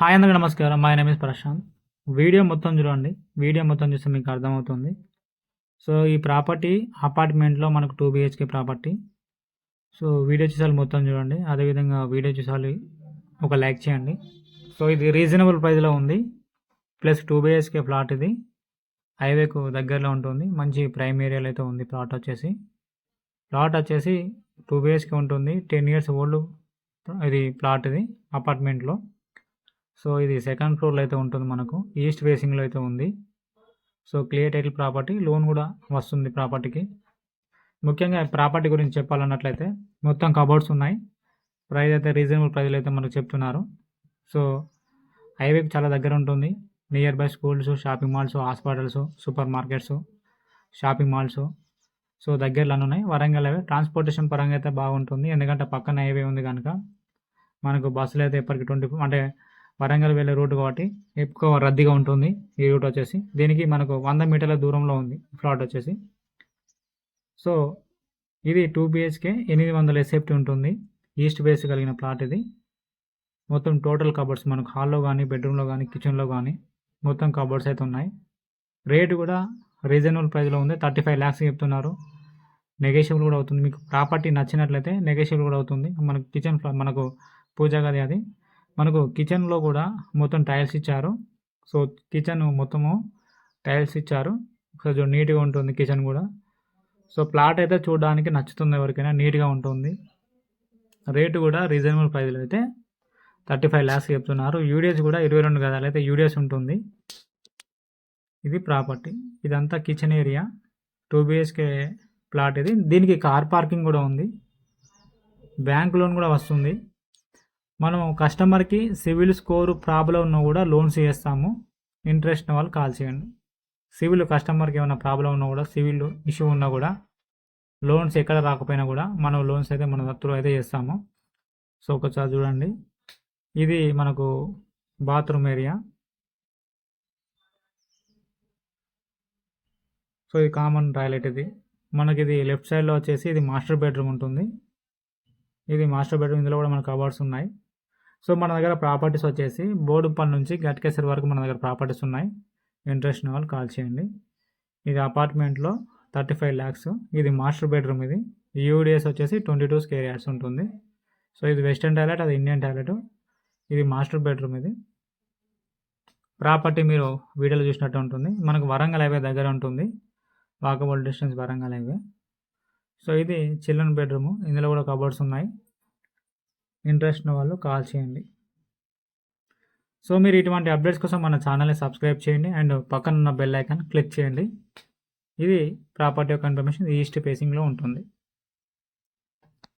Hi అందరికీ నమస్కారం. My name is Prashanth video మొత్తం చూడండి. వీడియో మొత్తం చూస్తే మీకు అర్థమవుతుంది. సో ఈ ప్రాపర్టీ అపార్ట్మెంట్లో మనకు two BHK property. So video చూసాలి మొత్తం చూడండి. అదేవిధంగా వీడియో చూసాలి ఒక లైక్ చేయండి. సో ఇది రీజనబుల్ ప్రైస్లో ఉంది. ప్లస్ టూ బిహెచ్కే ప్లాట్ ఇది. హైవేకు దగ్గరలో ఉంటుంది. మంచి ప్రైమ్ ఏరియాలో అయితే ఉంది ప్లాట్ వచ్చేసి. ప్లాట్ వచ్చేసి టూ బిహెచ్కే ఉంటుంది. టెన్ ఇయర్స్ ఓల్డ్ ఇది ప్లాట్ ఇది అపార్ట్మెంట్లో. సో ఇది సెకండ్ ఫ్లోర్లో అయితే ఉంటుంది మనకు. ఈస్ట్ ఫేసింగ్లో అయితే ఉంది. So clear title property loan కూడా వస్తుంది ప్రాపర్టీకి ముఖ్యంగా ప్రాపర్టీ గురించి చెప్పాలన్నట్లయితే మొత్తం కబోర్డ్స్ ఉన్నాయి. ప్రైస్ అయితే రీజనబుల్ ప్రైజ్లు అయితే మనకు చెప్తున్నారు. సో హైవేకి చాలా దగ్గర ఉంటుంది. Nearby schools shopping malls hospitals supermarkets shopping malls so దగ్గరలో ఉన్నాయి. వరంగల్ హైవే ట్రాన్స్పోర్టేషన్ పరంగా అయితే బాగుంటుంది. ఎందుకంటే పక్కన హైవే ఉంది కనుక మనకు బస్సులు అయితే ఎప్పటికీ ట్వంటీ అంటే వరంగల్ వెళ్ళే రూట్ కాబట్టి ఎక్కువ రద్దీగా ఉంటుంది ఈ రూట్ వచ్చేసి. దీనికి మనకు వంద మీటర్ల దూరంలో ఉంది ఫ్లాట్ వచ్చేసి. సో ఇది టూ బిహెచ్కే ఎనిమిది వందల ఎస్ఎఫ్టీ ఉంటుంది. ఈస్ట్ బేస్ కలిగిన ప్లాట్ ఇది. మొత్తం టోటల్ కబర్డ్స్ మనకు హాల్లో కానీ బెడ్రూమ్లో కానీ కిచెన్లో కానీ మొత్తం కబర్డ్స్ అయితే ఉన్నాయి. రేటు కూడా రీజనబుల్ ప్రైస్లో ఉంది. థర్టీ ఫైవ్ ల్యాక్స్ చెప్తున్నారు. నెగోషియబుల్ కూడా అవుతుంది. మీకు ప్రాపర్టీ నచ్చినట్లయితే నెగోషియబుల్ కూడా అవుతుంది. మనకు కిచెన్ మనకు పూజ గది అది. మనకు కిచెన్లో కూడా మొత్తం టైల్స్ ఇచ్చారు. సో కిచెన్ మొత్తము టైల్స్ ఇచ్చారు. కొంచెం నీట్గా ఉంటుంది కిచెన్ కూడా. సో ప్లాట్ అయితే చూడడానికి నచ్చుతుంది ఎవరికైనా నీట్గా ఉంటుంది. రేటు కూడా రీజనబుల్ ప్రైజ్లో అయితే థర్టీ ఫైవ్ ల్యాక్స్ చెప్తున్నారు. యూడిఎస్ కూడా ఇరవై రెండు గదాలు అయితే యూడిఎస్ ఉంటుంది. ఇది ప్రాపర్టీ ఇదంతా kitchen area two BHK flat ఇది. దీనికి కార్ పార్కింగ్ కూడా ఉంది. బ్యాంక్ లోన్ కూడా వస్తుంది. మనం కస్టమర్కి సివిల్ స్కోరు ప్రాబ్లం ఉన్నా కూడా లోన్స్ చేస్తాము. ఇంట్రెస్ట్ ఉన్న వాళ్ళు కాల్ చేయండి. సివిల్ కస్టమర్కి ఏమైనా ప్రాబ్లం ఉన్నా కూడా సివిల్ ఇష్యూ ఉన్నా కూడా లోన్స్ ఎక్కడ రాకపోయినా కూడా మనం లోన్స్ అయితే మన త్రూ అయితే చేస్తాము. సో ఒకసారి చూడండి. ఇది మనకు బాత్రూమ్ ఏరియా. సో ఇది కామన్ టాయిలెట్ ఇది. మనకి ఇది లెఫ్ట్ సైడ్లో వచ్చేసి ఇది మాస్టర్ బెడ్రూమ్ ఉంటుంది. ఇది మాస్టర్ బెడ్రూమ్ ఇందులో కూడా మనకు కవర్స్ ఉన్నాయి. సో మన దగ్గర ప్రాపర్టీస్ వచ్చేసి బోర్డుపల్లి నుంచి గట్కేసరి వరకు మన దగ్గర ప్రాపర్టీస్ ఉన్నాయి. ఇంట్రెస్ట్ ఉన్న వాళ్ళు కాల్ చేయండి. ఇది అపార్ట్మెంట్లో థర్టీ ఫైవ్ ల్యాక్స్. ఇది మాస్టర్ బెడ్రూమ్ ఇది. యూడిఎస్ వచ్చేసి ట్వంటీ టూ స్కేర్ యార్డ్స్ ఉంటుంది. సో ఇది వెస్టర్న్ టాయిలెట్ అది ఇండియన్ టాయిలెట్. ఇది మాస్టర్ బెడ్రూమ్ ఇది. ప్రాపర్టీ మీరు వీడియోలో చూసినట్టు ఉంటుంది. మనకు వరంగల్ హైవే దగ్గర ఉంటుంది. Walkable distance Warangal highway. So ఇది చిల్డ్రన్ బెడ్రూమ్. ఇందులో కూడా కబోర్డ్స్ ఉన్నాయి. ఇంట్రెస్ట్ ఉన్న వాళ్ళు కాల్ చేయండి. సో మీరు ఇటువంటి అప్డేట్స్ కోసం మన ఛానల్ని సబ్స్క్రైబ్ చేయండి. అండ్ పక్కన ఉన్న బెల్ ఐకాన్ క్లిక్ చేయండి. ఇది ప్రాపర్టీ యొక్క ఇన్ఫర్మేషన్ ఈస్ట్ ఫేసింగ్లో ఉంటుంది.